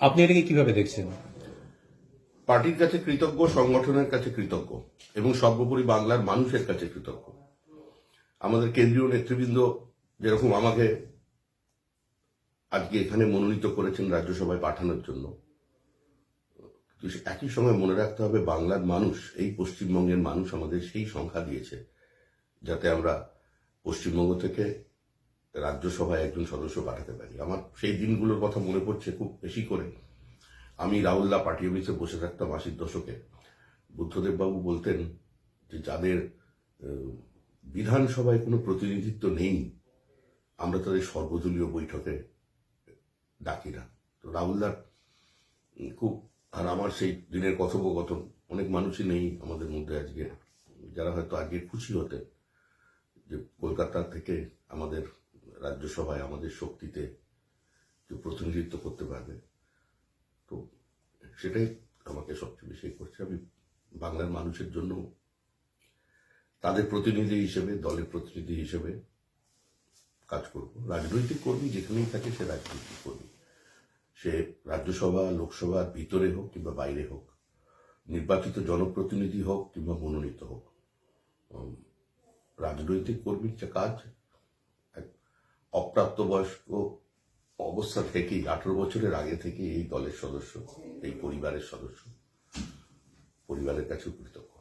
আপনি এটাকে কীভাবে দেখছেন? পার্টির কাছে কৃতজ্ঞ, সংগঠনের কাছে কৃতজ্ঞ, এবং সর্বোপরি বাংলার মানুষের কাছে কৃতজ্ঞ। আমাদের কেন্দ্রীয় নেতৃবৃন্দ যেরকম আমাকে আজকে এখানে মনোনীত করেছেন রাজ্যসভায় পাঠানোর জন্য। একই সময় মনে রাখতে হবে, বাংলার মানুষ, এই পশ্চিমবঙ্গের মানুষ আমাদের সেই সংখ্যা দিয়েছে, যাতে আমরা পশ্চিমবঙ্গ থেকে রাজ্যসভায় একজন সদস্য পাঠাতে পারি। আমার সেই দিনগুলোর কথা মনে পড়ছে খুব বেশি করে। আমি রাহুল্লা পার্টি অফিসে বসে থাকতাম আশির দশকে। বুদ্ধদেববাবু বলতেন যে, যাদের বিধানসভায় কোনো প্রতিনিধিত্ব নেই, আমরা তাদের সর্বদলীয় বৈঠকে ডাকি না। তো রাহুল্লার খুব, আর আমার সেই দিনের কথোপকথন, অনেক মানুষই নেই আমাদের মধ্যে আজকে। যারা হয়তো আজকে খুশি হতেন যে, কলকাতা থেকে আমাদের রাজ্যসভায় আমাদের শক্তিতে কেউ প্রতিনিধিত্ব করতে পারবে। তো সেটাই আমাকে সবচেয়ে বেশি করছে। আমি বাংলার মানুষের জন্য তাদের প্রতিনিধি হিসেবে, দলের প্রতিনিধি হিসেবে কাজ করব। রাজনৈতিক কর্মী যেখানেই থাকে সে রাজনৈতিক কর্মী। সে রাজ্যসভা, লোকসভার ভিতরে হোক কিংবা বাইরে হোক, নির্বাচিত জনপ্রতিনিধি হোক কিংবা মনোনীত হোক রাজনৈতিক কর্মীর যে কাজ অপ্রাপ্তবয়স্ক অবস্থা থেকেই, আঠেরো বছরের আগে থেকে এই দলের সদস্য, এই পরিবারের সদস্য, পরিবারের কাছে কৃতজ্ঞ